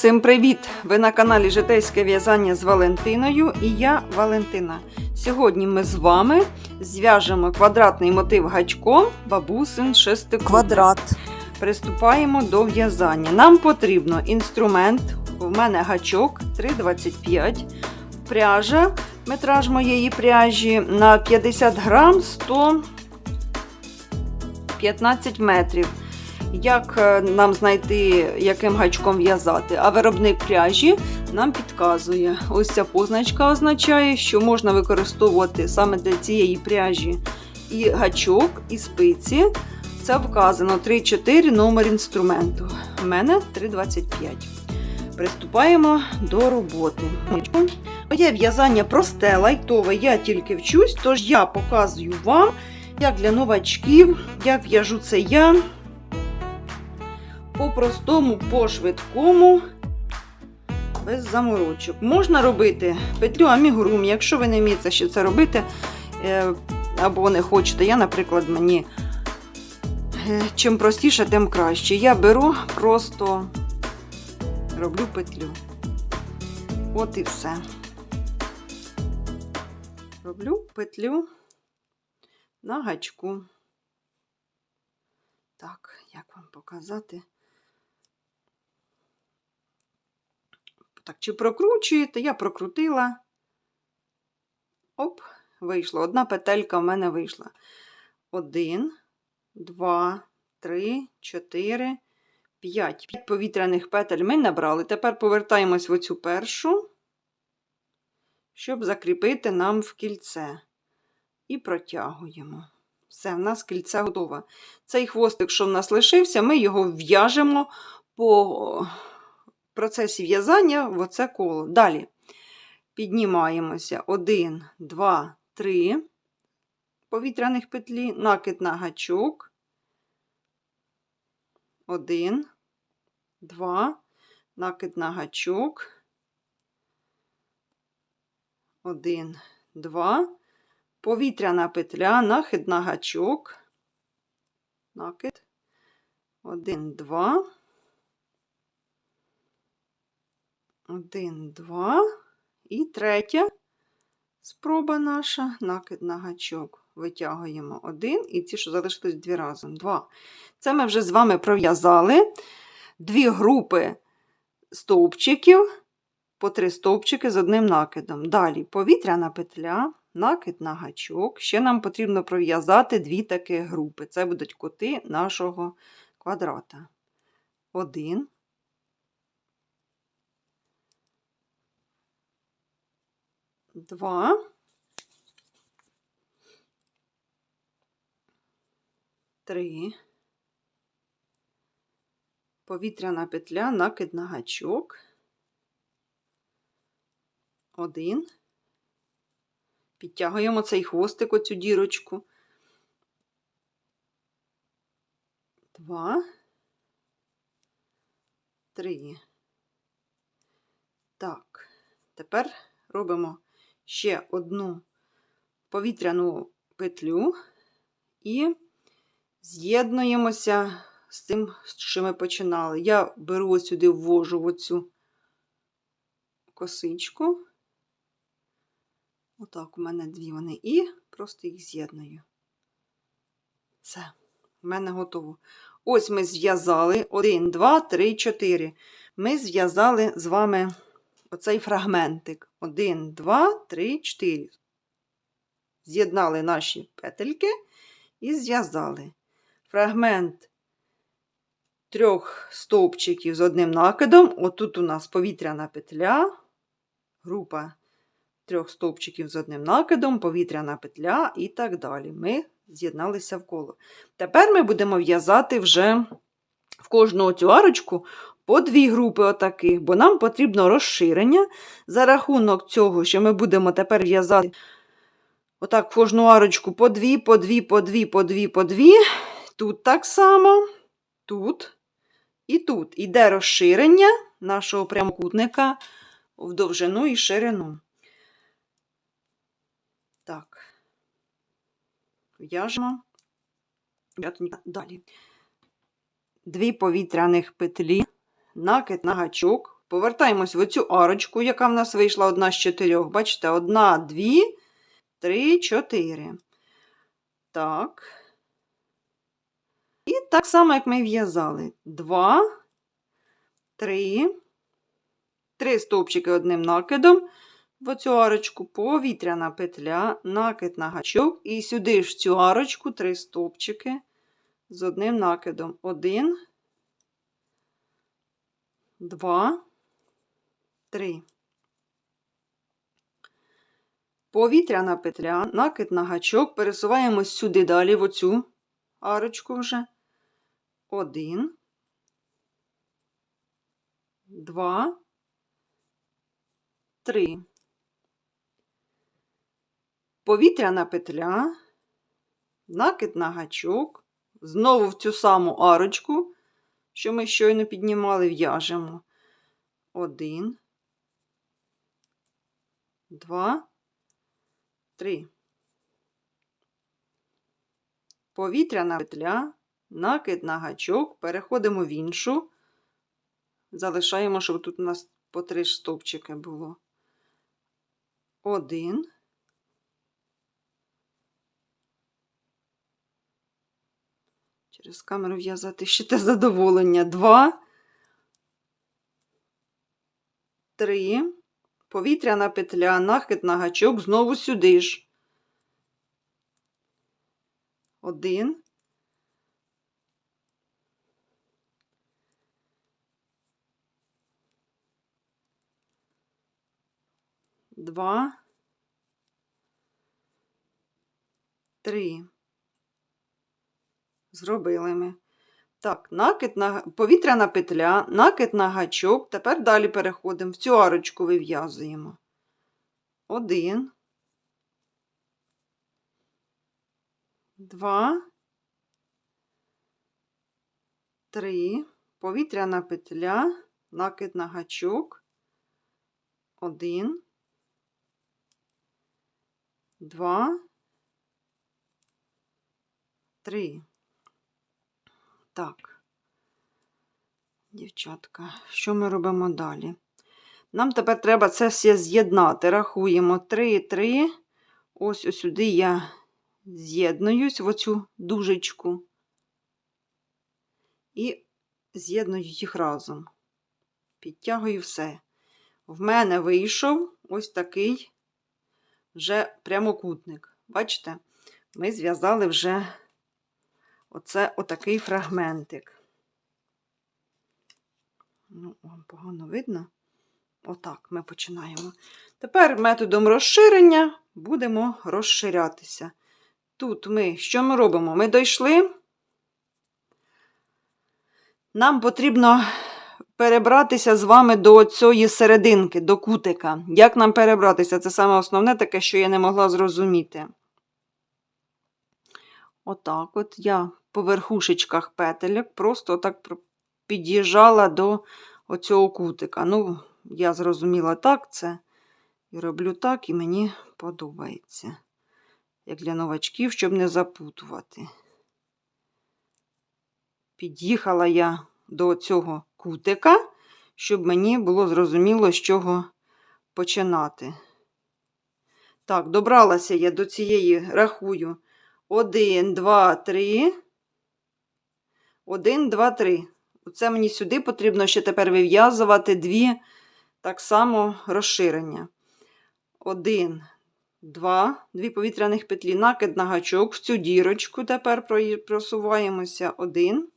Всім привіт! Ви на каналі Житейське в'язання з Валентиною і я Валентина. Сьогодні ми з вами зв'яжемо квадратний мотив гачком бабусин квадрат. Приступаємо до в'язання. Нам потрібно інструмент. У мене гачок 3,25. Пряжа, метраж моєї пряжі на 50 грам 115 метрів. Як е, нам знайти, яким гачком в'язати? А виробник пряжі нам підказує. Ось ця позначка означає, що можна використовувати саме для цієї пряжі і гачок, і спиці. Це вказано 3-4 номер інструменту. У мене 3,25. Приступаємо до роботи. Моє в'язання просте, лайтове, я тільки вчусь, тож я показую вам, як для новачків, як в'яжу це я. По простому, по швидкому, без заморочок. Можна робити петлю амігурумі, якщо ви не вмієте ще це робити, е, або не хочете. Я, наприклад, мені е, чим простіше, тим краще. Я беру, просто роблю петлю. От і все. Роблю петлю на гачку. Так, як вам показати? Так, чи прокручуєте? Я прокрутила. Оп, вийшло. Одна петелька в мене вийшла. Один, два, три, чотири, п'ять. П'ять повітряних петель ми набрали. Тепер повертаємось в оцю першу, щоб закріпити нам в кільце. І протягуємо. Все, в нас кільце готове. Цей хвостик, що в нас лишився, ми його в'яжемо по процесі в'язання в оце коло. Далі піднімаємося. Один, два, три повітряних петлі, накид на гачок. Один, два, накид на гачок. Один, два. Повітряна петля, нахид на гачок. Накид. Один, два. Один, два. І третя спроба наша. Накид на гачок. Витягуємо один. І ці, що залишились дві разом. Два. Це ми вже з вами пров'язали дві групи стовпчиків. По три стовпчики з одним накидом. Далі повітряна петля накид на гачок. Ще нам потрібно пров'язати дві такі групи. Це будуть кути нашого квадрата. Один. Два. Три. Повітряна петля, накид на гачок. Один. Підтягуємо цей хвостик, оцю дірочку. Два. Три. Так, тепер робимо ще одну повітряну петлю і з'єднуємося з тим, чим ми починали. Я беру сюди, ввожу оцю косичку. Отак, у мене дві вони, і просто їх з'єдную. Все, в мене готово. Ось ми зв'язали 1, 2, 3, 4. Ми зв'язали з вами оцей фрагментик. 1, 2, 3, 4. З'єднали наші петельки і зв'язали. Фрагмент трьох стовпчиків з одним накидом. Отут у нас повітряна петля, група трьох стовпчиків з одним накидом, повітряна петля і так далі. Ми з'єдналися в коло. Тепер ми будемо в'язати вже в кожну цю арочку по дві групи отаких, бо нам потрібно розширення. За рахунок цього, що ми будемо тепер в'язати отак кожну арочку по дві, по дві, по дві, по дві, по дві. Тут так само, тут і тут. Іде розширення нашого прямокутника в довжину і ширину. Так, в'яжемо далі. Дві повітряних петлі, накид на гачок, повертаємось в оцю арочку, яка в нас вийшла одна з чотирьох. Бачите, одна, дві, три, чотири. Так. І так само, як ми в'язали. Два, три, три стовпчики одним накидом. В оцю арочку повітряна петля, накид на гачок, і сюди ж в цю арочку три стовпчики з одним накидом. Один, два, три. Повітряна петля, накид на гачок, пересуваємось сюди далі, в оцю арочку вже. Один, два, три. Повітряна петля, накид на гачок, знову в цю саму арочку, що ми щойно піднімали, в'яжемо. Один, два, три. Повітряна петля, накид на гачок, переходимо в іншу, залишаємо, щоб тут у нас по три стовпчики було. Один. Через камеру в'язати ще те задоволення. Два. Три. Повітряна петля, нахид на гачок, знову сюди ж. Один. Два. Три. Зробили ми. Так, накид на повітряна петля, накид на гачок. Тепер далі переходимо. В цю арочку вив'язуємо. Один. Два. Три. Повітряна петля, накид на гачок. Один. Два. Три. Так, дівчатка, що ми робимо далі? Нам тепер треба це все з'єднати. Рахуємо 3, 3. Ось ось сюди я з'єднуюсь в оцю дужечку і з'єдную їх разом. Підтягую все. В мене вийшов ось такий вже прямокутник. Бачите, ми зв'язали вже Оце отакий фрагментик. Ну, вам погано видно. Отак ми починаємо. Тепер методом розширення будемо розширятися. Тут ми, що ми робимо? Ми дійшли. Нам потрібно перебратися з вами до цієї серединки, до кутика. Як нам перебратися? Це саме основне таке, що я не могла зрозуміти. Отак от я по верхушечках петельок просто так під'їжджала до оцього кутика. Ну, я зрозуміла так це. І роблю так, і мені подобається. Як для новачків, щоб не запутувати. Під'їхала я до цього кутика, щоб мені було зрозуміло, з чого починати. Так, добралася я до цієї, рахую. Один, два, три. Один, два, три. Оце мені сюди потрібно ще тепер вив'язувати дві так само розширення. Один, два, дві повітряних петлі, накид на гачок. В цю дірочку тепер просуваємося. Один.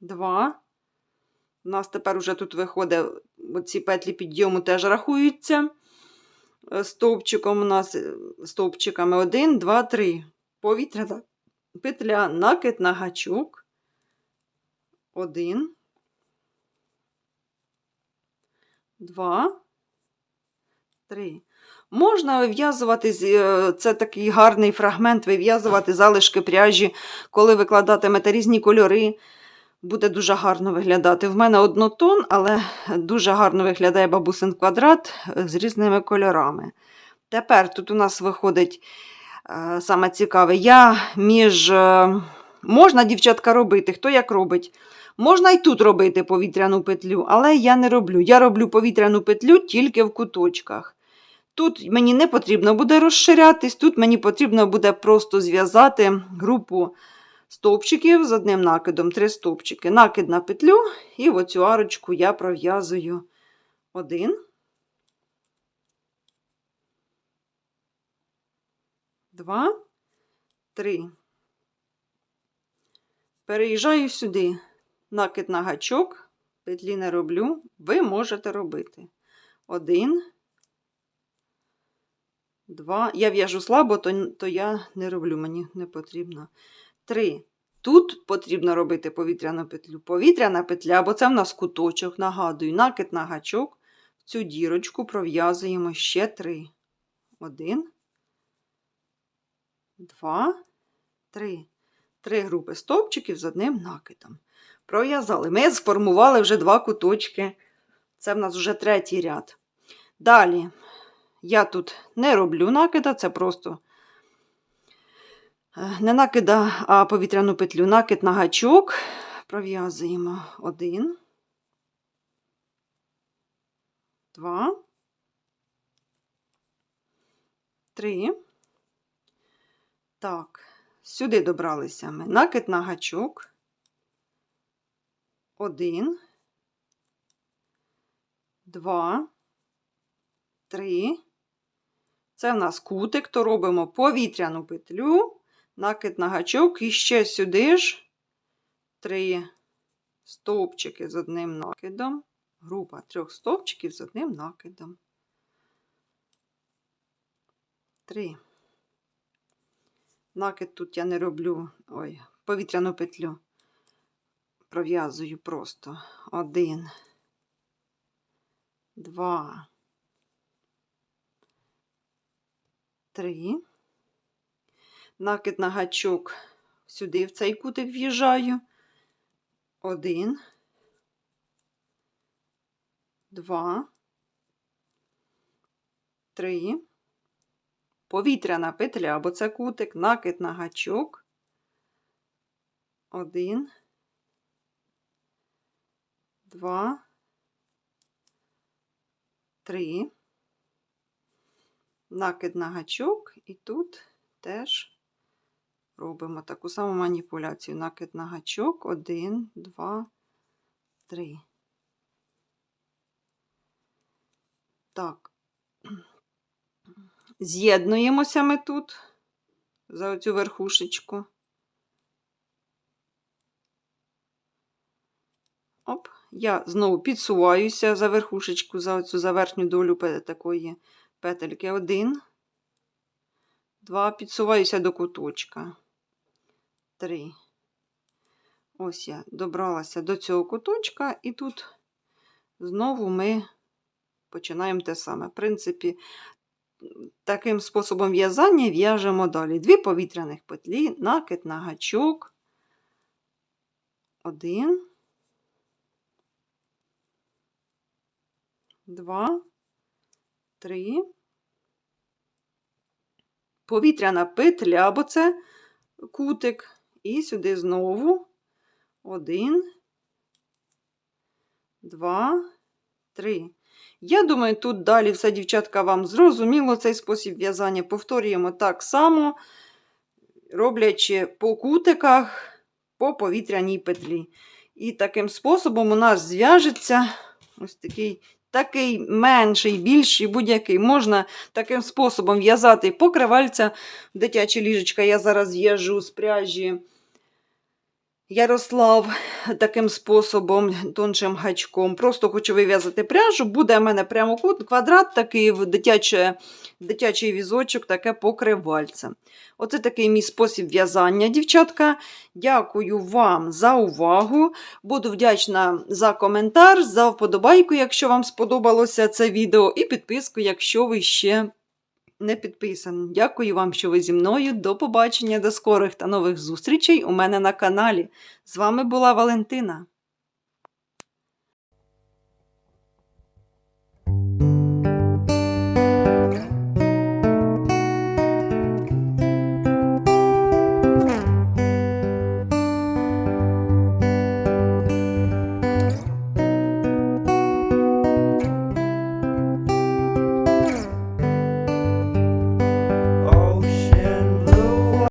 Два. У нас тепер уже тут виходить, оці петлі підйому теж рахуються. Е, стовпчиком у нас е, стовпчиками 1, 2, 3. Повітряна петля, накид на гачок. 1, 2, 3. Можна вив'язувати, е, це такий гарний фрагмент, вив'язувати залишки пряжі, коли викладатимете різні кольори буде дуже гарно виглядати. В мене однотон, але дуже гарно виглядає бабусин квадрат з різними кольорами. Тепер тут у нас виходить е, саме цікаве, я між. Е, можна, дівчатка, робити, хто як робить. Можна і тут робити повітряну петлю, але я не роблю. Я роблю повітряну петлю тільки в куточках. Тут мені не потрібно буде розширятись, тут мені потрібно буде просто зв'язати групу стовпчиків з одним накидом, три стовпчики. Накид на петлю, і в оцю арочку я пров'язую один. Два, три. Переїжджаю сюди. Накид на гачок, петлі не роблю. Ви можете робити. Один. Два. Я в'яжу слабо, то, то я не роблю, мені не потрібно. Три. Тут потрібно робити повітряну петлю. Повітряна петля, бо це в нас куточок, нагадую, накид на гачок. В цю дірочку пров'язуємо ще три. Один. Два. Три. Три групи стовпчиків з одним накидом. Пров'язали. Ми сформували вже два куточки. Це в нас вже третій ряд. Далі я тут не роблю накида, це просто е, не накида, а повітряну петлю. Накид на гачок. Пров'язуємо один, два, три. Так, сюди добралися ми. Накид на гачок. Один, два, три. Це в нас кутик, то робимо повітряну петлю, накид на гачок і ще сюди ж три стовпчики з одним накидом. Група трьох стовпчиків з одним накидом. Три. Накид тут я не роблю, ой, повітряну петлю. Пров'язую просто один, два, три. Накид на гачок сюди в цей кутик в'їжджаю. Один, два, три. Повітряна петля, бо це кутик, накид на гачок. Один, два, три. Накид на гачок, і тут теж робимо таку саму маніпуляцію. Накид на гачок, один, два, три. Так, з'єднуємося ми тут за оцю верхушечку. Оп, я знову підсуваюся за верхушечку, за оцю за верхню долю такої петельки. Один, два, підсуваюся до куточка. Три. Ось я добралася до цього куточка, і тут знову ми починаємо те саме. В принципі, таким способом в'язання в'яжемо далі. Дві повітряних петлі, накид на гачок. Один. Два, три. Повітряна петля, бо це кутик. І сюди знову один, два, три. Я думаю, тут далі все, дівчатка, вам зрозуміло цей спосіб в'язання. Повторюємо так само, роблячи по кутиках по повітряній петлі. І таким способом у нас зв'яжеться ось такий такий менший, більший, будь-який. Можна таким способом в'язати покривальця. Дитяче ліжечка я зараз в'яжу з пряжі. Ярослав таким способом, тоншим гачком. Просто хочу вив'язати пряжу. Буде в мене прямо квадрат такий дитяче, дитячий візочок, таке покривальце. Оце такий мій спосіб в'язання, дівчатка. Дякую вам за увагу. Буду вдячна за коментар, за вподобайку, якщо вам сподобалося це відео, і підписку, якщо ви ще не підписан. Дякую вам, що ви зі мною. До побачення, до скорих та нових зустрічей у мене на каналі. З вами була Валентина.